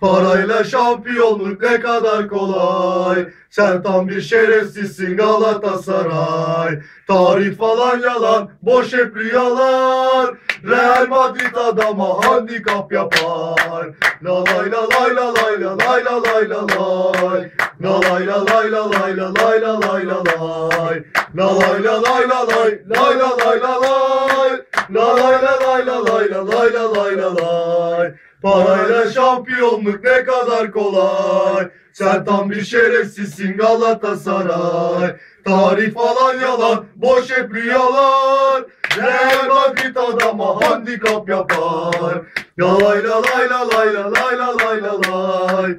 Parayla şampiyonluk ne kadar kolay Sen tam bir şerefsizsin Galatasaray Tarih falan yalan boş hep rüyalar Real Madrid adama handikap yapar La lay la lay la lay la lay la lay la lay La lay la lay la lay la lay la lay la lay La lay la lay la lay lay la lay la lay La lay la lay la lay la lay la lay la lay Parayla şampiyonluk ne kadar kolay. Sen tam bir şerefsizsin Galatasaray. Tarih falan yalan boş hep rüyalar. Real Madrid adama handikap yapar. La lay la lay la lay la lay la lay la. lay